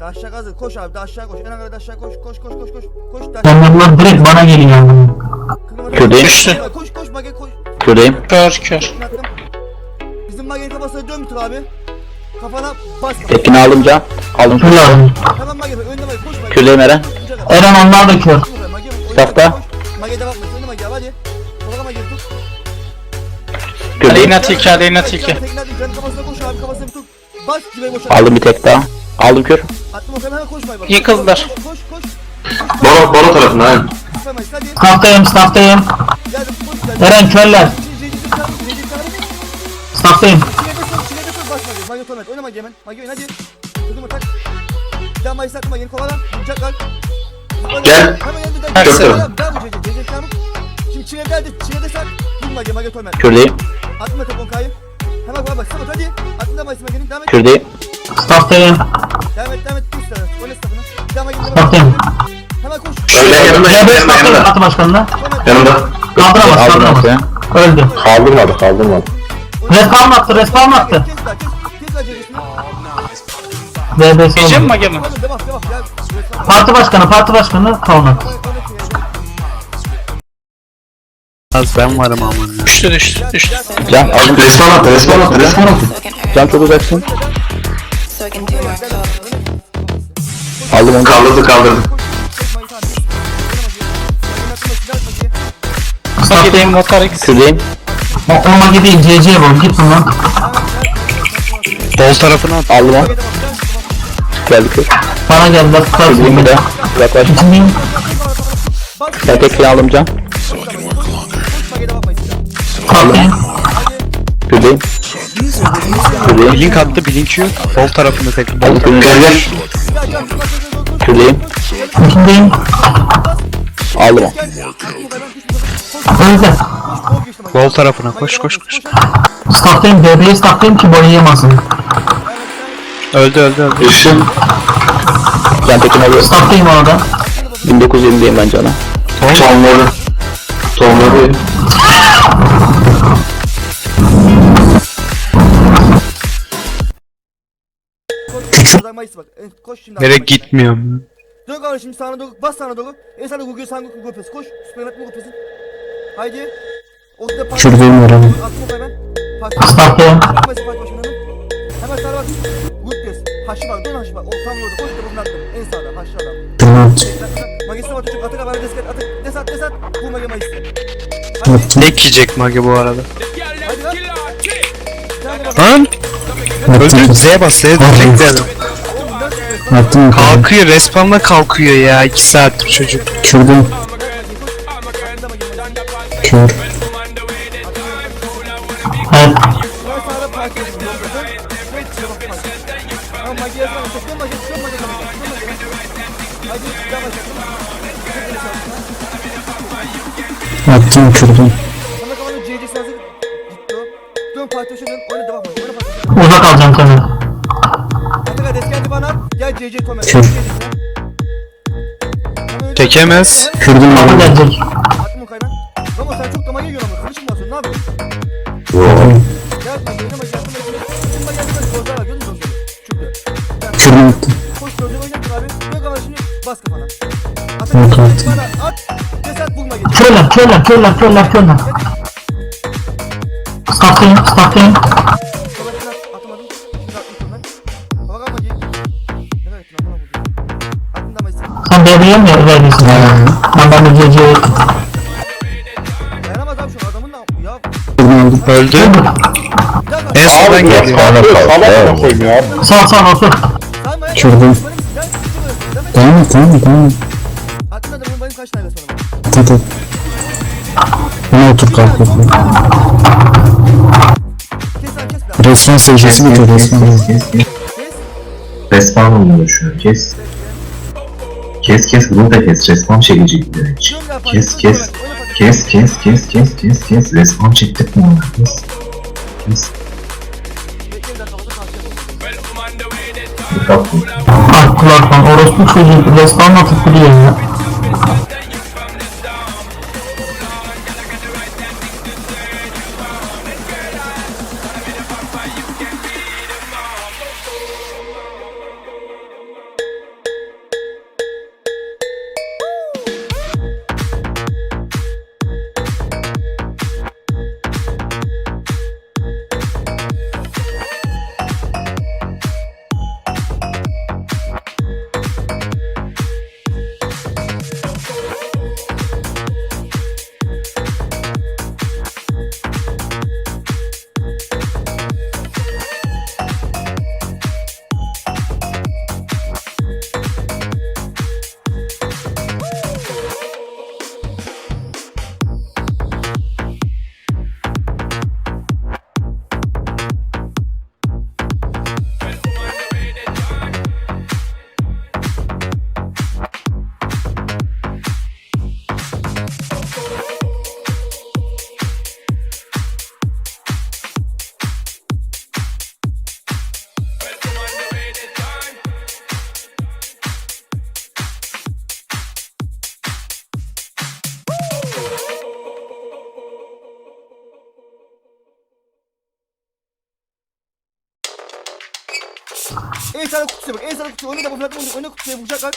Daşşak hazır. Koş abi daşşak koş. En kadar daşşak koş. Koş koş koş koş. Koş daşşak. Adamlar direkt bana geliyor. Kördeyim. Düştü. Koş koş mage koş. Kördeyim. Kör kör. Bizim magenin kafasına dön bir tur abi. Kafana bas. Tekini aldım can. Aldım kür. lazım. Tamam mage önüne mage koş mage. Kördeyim Eren. Eren onlar da kör. Safta. Mage devam et. Önüne mage hadi. Sola mage tut. Kördeyim. Aleyna tilki Aleyna tilki. Tekrar değil. Canın kafasına Bas gibi boşa. Aldım bir tek daha. Aldım kür. Attım o kadar hemen koş mage. Yıkıldılar. Koş koş. koş. Bora, Bora tarafına aynen. Koş mage hadi. Staftayım staftayım. Gel koş gel. Eren körler. Recep çağır. Recep çağır. Staftayım. Çilede sor, çilede sor bas Mage. Mage Tomet. Oyna Mage hemen. Mage oyna hadi. Kızımı tak. Bir daha Mage sakın Mage'ni kovala. Vuracaklar. Gel. Hemen yanında da. Gel, gel, gel bu Recep. Recep çabuk. Şimdi çilede hadi. Çilede sak. Vur Mage. Mage Tomet. Kördeyim. Atma topon kayıp. Samet hadi. Atma Mage Mage'nin. Devam et. Kördeyim. Staftayım. Devam et. Devam et. Üst tarafı. Oyna safına. Devam et. Staftayım. Hemen koş. Öyle yanımda, yanımda, staftayım yanımda. Atı başkanına. Yanımda. Kaldıramaz kaldıramaz. Öldü. Kaldırmadı, kaldırmadı. Respawn attı respawn attı. Kes daha kes. Kes aceresini. DBS Gece mi oldu. mage mi? Oğlum devam devam. Gel. Parti başkanı parti başkanı. Az ben varım aman. Düştü düştü düştü. Can aldım. Respawn attı, respawn attı, respawn attı. Can çok uzaksın. Aldım onu. Kaldırdı, kaldırdı. Staftayım. Gideyim motor X. Kördeyim. Olma gideyim CC bul git bundan. Sol tarafına at. Aldım onu. Geldi kür. Bana geldiler Kördeyim bir tutarsın. de. Yaklaş. Ben tekini aldım can. Staftayım. Kördeyim. Kördeyim. Blink attı blink yok. Sol tarafında tek. Gel gel. Kördeyim. İçindeyim. Aldım. Sol tarafına koş koş koş. Staftayım DB'yi staftayım ki boyu yemesin. Öldü öldü öldü. Işın. Can tekini alıyorum. Staftayım orada. 1920'deyim ben cana. Tonları. Tonları. Koş şimdi. Nereye gitmiyorum. Dön kardeşim şimdi sağına doğru bas sağına doğru. En sağda Google sağına Google yapıyorsun. Koş. Süper atma yapıyorsun. Haydi. O da park. Şuradayım oranı. Atma hemen. Park. Staftayım. Park başına hemen. Sağa bak. Good diyorsun. Haşı var. Dön haşı var. O tam yolda. Koş da bunu attım. En sağda. Haşı adam. Magista var çocuk. Atak haber desket. Atak. Desat desat. Bu magi magista. Hadi. Tek yiyecek mage bu arada. Hadi lan. Sen de bak. Lan! Öldü. Z bas Z tek de adam. Kalkıyor respawnla kalkıyor ya 2 saattir çocuk. Kürdüm. Kür. Et. Attım kürdüm. Sana kalanın CC'si CC Tomer. Kür. Çekemez. Kürdüm Kapı gelecek. Attım o kaydan. Ramo sen çok dama yiyorsun ama. Daha sonra. Ne yapıyorsun? Bak. Oynama gel. Oynama gel. Gözler var. Gördün mü? Şurada. Kürdüm attım. Koş gözleri oynatın abi. Dön ama şimdi bas kafana. Bana. At. At bulma geç. Körler körler körler körler körler. Staftayım staftayım. Tomer'den verirsin? Ben ben de CC'ye Dayanamaz abi şu adamın da ya. Öldü. Bir dakika. En sondan geliyor. Salak koymuyor abi. Sağ sağ otur. Sayma ya. Kürdüm. Benim- ben- Devam et. Tamam tamam tamam. Aklında da benim kaç tane sonra. Tamam. Buna otur kalk otur. Kes lan kes lan. Resmen secdesi bitiyor resmen. Kes. Respawn oluyor şu an, kes. Kes kes, bunu da kes. Respawn lan Fatih, Kes kes. Kes kes kes kes kes kes. Respawn çektik mi onu? Kes. Kes. Ah kulaktan orospu çocuğu respawn atıp duruyor ya. En sağda kutuya bak. En sağda kutuya. Oyna da bu flatı oyna. Oyna kutuya vuracaklar.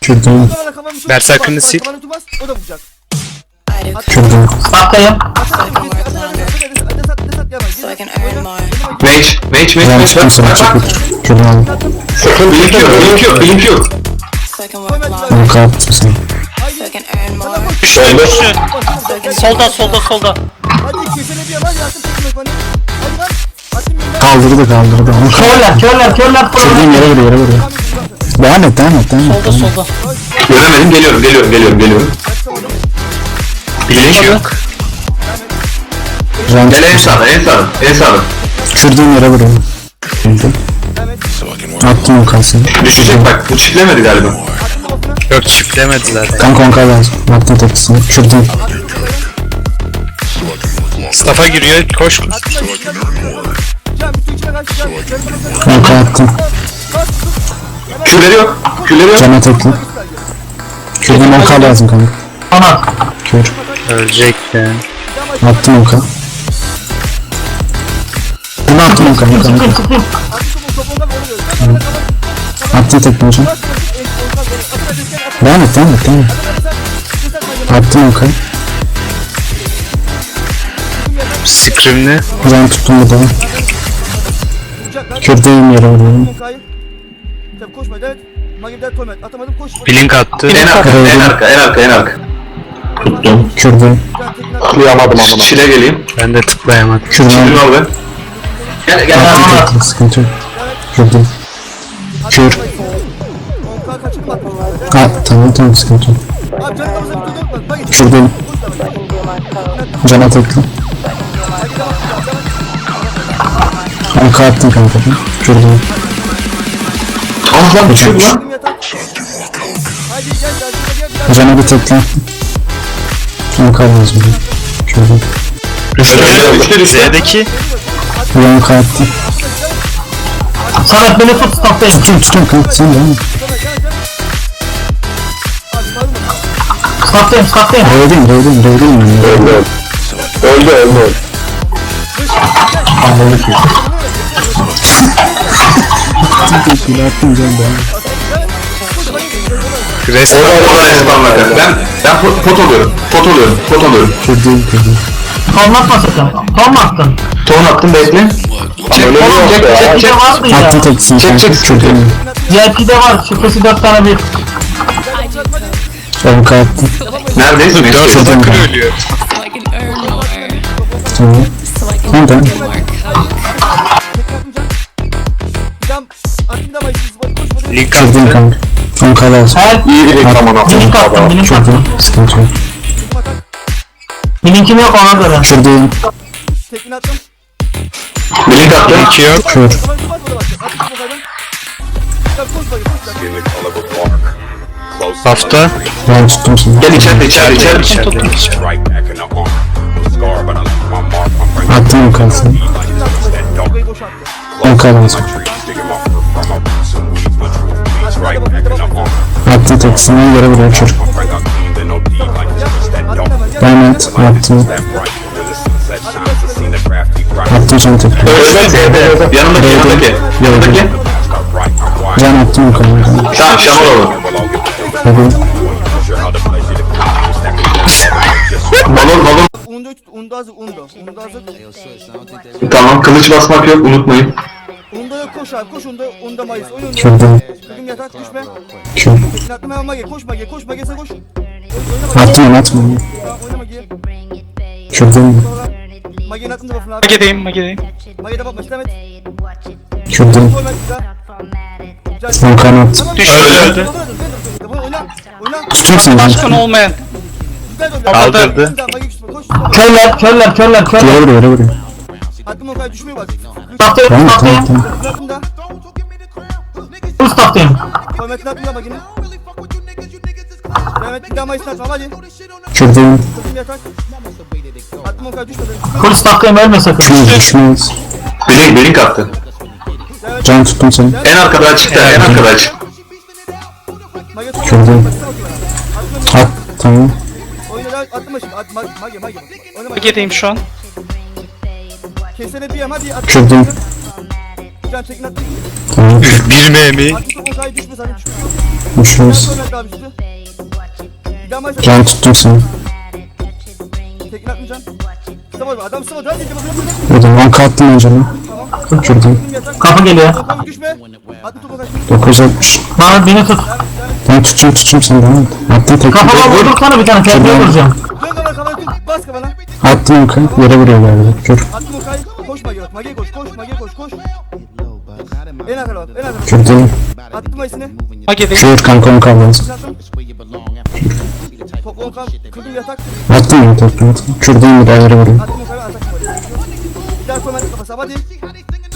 Kürdüm. Sonra kafamı tut. Berserk'ını Bak, bak, sil. kafanı tut bas, O da vuracak. Kürdüm. More. Mage, mage, mage, Ben mage. tuttum seni çekil. Kürdüm aldım. Blink yok, blink yok, blink yok. So I can Solda solda solda. Hadi kesene bir yalan yansın tekme efendim. Hadi lan. Kaldırdı kaldırdı. Onu. Körler körler körler. Kürdüm yere vuruyor yere vuruyor. Devam et devam et devam et. Solda solda. Göremedim, geliyorum, geliyorum, geliyorum, geliyorum. Blink yok. Ren Gel en sağda, en sağda, en sağda. Kürdüm yere vuruyor. Kürdüm. Attım o kalsın. Düşecek bak, bu çiftlemedi galiba. Yok çiftlemediler. Kanka onka lazım. Attım tepkisini. Kürdüm. Staff'a giriyor koş. Onka attım. Külleri yok, külleri yok. Cana tekli. Kürdüm onka lazım kanka. Ana. Kür. Ölecek ya. Attım onka. Bunu attım onka. onka, onka. Sıkayım sıkayım. Attım tekli hocam. Devam et devam et devam et. Attım onka. Scream'li. Ben tuttum bir daha. Kürdeyim yere vuruyorum. Tabii koşma evet. Magimden Tomet atamadım koş. Blink attı. En arka, en arka, en arka, en arka. Tuttum. Kürdüm. Kıyamadım amına. Çile geleyim. Ben de tıklayamadım. Kürdüm. Çilin al be. Gel, gel. Attım tekli. Sıkıntı yok. Kürdüm. Kür. Ha tamam tamam sıkıntı yok. Abi Kürdüm. Cana tekli. Onka attım kanka. Kürdüm. Ah lan düşürdü lan. Cana bir tekli. Onka lazım. Kürdüm. Üçte düştü. Z'deki onka attım. Samet beni tut saktayım. Tutun tutun kanka sen devam et. Saktayım saktayım. R'deyim R'deyim R'deyim ben ya. Öldü, öldü, öldü. Anladık ya. Tekli attım can devam et. resmen respawn var kanka. Ben, ben pot, pot oluyorum, pot oluyorum, pot oluyorum. Kürdüm kürdüm. Anlatma sakın. Ton mu attın? Ton attım bekle. Ama öyle Oğlum yok ya. VIP'de vardı ya. Attım teklisini Çek, çek. Kürdüm. VIP'de var. Şifresi 4 tane bir. Onka attım. Neredeyiz? Dört Meşgul. Kürdüm takır kanka. Link Kürdüm attı. kanka. Onka lazım. Her İyi bir reklam ona. link attım. Link attım. Kürdüm. Sıkıntı yok. Bir linkim yok ona göre. Kürdüm. Tekini attım. Blink attım. Link yok. Kür. Kafanı tut bas burada bak. Attım bu kadar. Can koş bakayım koş. lan. Hafta. Ben tuttum seni. Gel içeride, içeride, içeride. İçeride. Attım onkasını. Burayı boşalttı. Onka lazım. Attım teklisini yere vuruyor kür. My friend got cleaned and no deep like it's just that dope. Devam et. Attım. That bright when the sunset shines, I seen the crafty grind. Attım can tekli. Öldü. Yanındaki, yanındaki. Yanındaki. Got right, I'm wide. Can attım clown. Stacking it just Balon, balon. Tamam, kılıç basmak yok, unutmayın. Undo'ya koş abi. Koş Undo. Undo mayıs. Oyun. Kürdüm. Bugün yatak düşme. Tekini attım hemen mage. Koş mage. Koş mage. Sen koş. Attım onu atma. Tamam oyna mage. Kürdüm. Mage'nin attım da buff'ını abi. Magedeyim magedeyim. Mage'de bakma. İstem et. Kürdüm. Koy Mage'de. Can. Onkanı attım. Düştü öldü. Oyna. Oyna. Oyna. Tutayım seni. Başkan olmayan. Kaldırdı. Körler körler körler körler. Yere vuruyor yere vuruyor. Attım o kadar düşmüyor bak. Saktayım Tamam tamam saktayım. tamam. Attım da. Full saktayım. Koymetini attım da Mage'nin. Devam et. Bir daha mayıs atma. Hadi. Kürdüm. Kızım yatak. Attım o kadar düşmedi. Full saktayım ölme sakın. Kür düşmez. Blink, blink attı. Can tuttum seni. En arkada açık da, en arkada açık. Mage tut. Kürdüm. At. Tamam. Oyna devam. Attım şimdi. At Mage Mage Mage. Oyna Mage. Magedeyim şu an. Kesene bir yam hadi. At. Kürdüm. Can tekne attım. Tamam. Bir memi. Artık o düşme sana düşme. Bir daha maç Can tuttum seni. tekne atmayacaksın. Tamam adam sıvı hadi. Dedim 10 attım önce yatak. Kapı geliyor. Düşme. Atlı topu kaç. 960. Bana beni tut. Ben tutacağım tutacağım sen devam et. Attım tekme. Kafama vurdursana bir tane TP vuracağım. Dön kafana kafana tut. Bas kafana. Attım yukarı. Yere vuruyor galiba. Attım Koş mage. Mage koş. Koş mage koş. Koş. En arkada bak. En arkada. Kürdeyim. Attım mayısını. Kür kanka 10 kaldı. Attım. Top 10 kan. Kırdım yatak. Attım ya tekme. Kürdeyim bir daha yere vuruyor. Attım kay. Atak. Bir daha koymadı kafası. Hadi.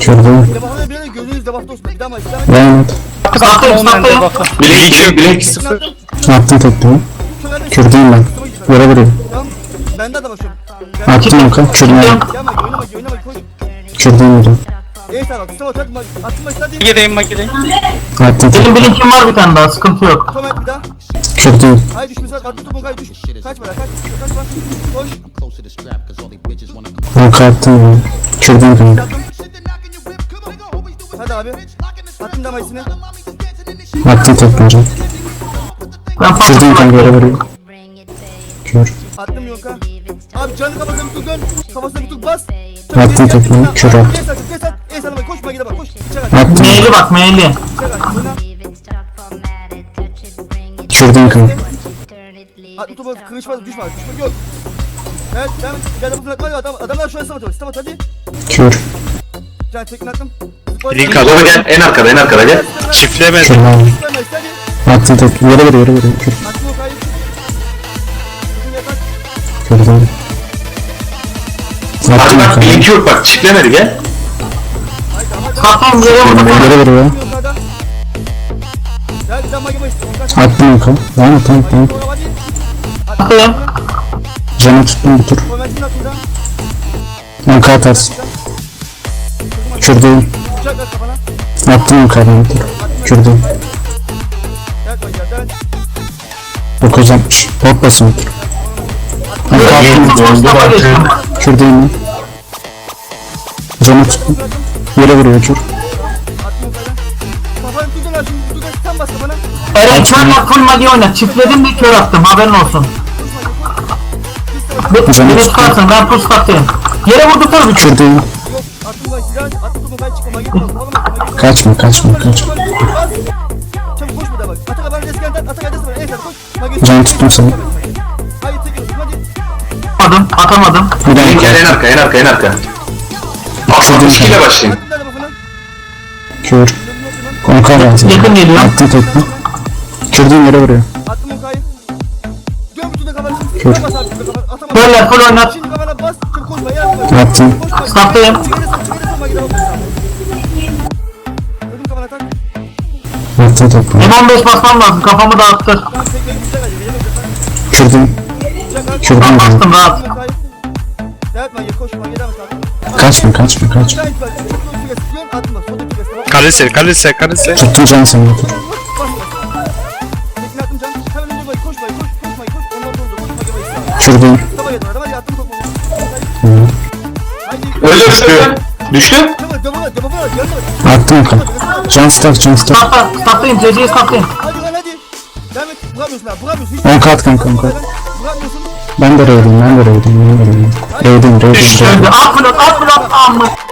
Kürdeyim. Devamlı bir yere gözünüz devamlı olsun. Bir daha mayıs. Devam et. Devam et. Staftayım staftayım. Bilek bilek bilek. Tekne attım. Attım hadi. Kürdeyim ben. Yere. Tamam. Ben de adam başlıyorum. Ben Attım yukarı. Kürdeyim. Daha. En sağ bak. Sağ bak. Hadi. Gideyim makine. Attım Benim tekme. bilinkim var bir tane daha sıkıntı yok. Komet bir daha. Kürdeyim. Haydi düşme sen. Attım topu kay düş. Kaç bana kaç. Kaç bana. Koş. 10 attım ya. Kanka. Attım. Hadi abi. Attım da mayısını. Attım hocam. Ben patladım. kanka yere vuruyor. Kür. Attım yonka. Abi canı kafasına bir tut dön. Kafasına bir tut bas. Attım tekmeyi. Kür attım. At, at. At. Attım. Meyli bak meyli. Çek at. Oyna. Kürdeyim kanka. Attım topu. Kılıç var. Düşme. Düşme yok. Evet. Devam et. Gel topu bırakma. Adam, adamlar şu an stamat var. Stamat hadi. Kür. Can tekne attım. Link Adama gel en arkada en arkada gel. Çiftlemedi. Attım tekme. Yere vuruyor yere vuruyor. Kür. Attım o kayıp. Bizim Attım bak yukarı. bilek yok bak çiftlemedi gel. Vuruyor. Gel bir daha mage mayıs. Onka. Attım yukarı. Devam et tamam tamam. Hadi. Staftayım. Canı tuttum bir tur. 10 atarsın. Kürdeyim. Attım yukarıdan bir tur. Kürdeyim. Gel koy gel. Devam et. 960. Bot basın bir tur. Kanka attım. Kürdeyim ben. Şimdi. Tutun. Sen bas kafana. Eren yap full magi oyna. Çiftledim bir kör attım haberin olsun. Canım tuttum. çıkarsın ben full staftayım. Yere tutma. Oğlum mage. Kaçma kaçma kaçma. Can tuttum seni. Atamadım atamadım. Bir gel en arka en arka en arka. 62 ile başlayayım. Attım da kafana. Kür. 10 lazım. Yakın geliyor. Attım tekme. Kürdeyim yere vuruyor. Attım o kayı. Dön bütün de kafana. Kör. Bas abi bütün de kafana. Atamadım. Körler full oynat. Şimdi kafana bas. Çık koşma. Yardım. Attım. Koşma. Staftayım. Çıkarı sal. Çıkarı sal. Mage devam et. Ödüm kafana tak. Attım tekme. M15 basmam lazım kafamı dağıttır. Tamam tekmeyi güzel hadi. Yemek yapar. Kürdeyim. Çak at. Kürdeyim ben. Bastım rahat. Son dakika sıkıyorsun. Kalese kalese kalese. Tuttum can seni bir tur. Bas bas. Tekne attım can. Hemen önce Mage. Koş Mage. Koş. Koş Mage. Koş. Ondan sonra koş. Mage Mage. Kürdeyim. Taba yedim. Hadi attım topu. Hı. Haydi. Öldü düştü. Düştü. Attım yukarı. Can stack can stack. Stafta, staftayım. CC'yi staftayım. Hadi lan hadi. Devam et. Vuramıyorsun abi. Vuramıyorsun. Hiç 10 kat kanka 10 kat. Vuramıyorsun. Ben de raid'im ben de raid'im ben de raid'im. Raid'im raid'im raid'im. At blok at blok. Amma.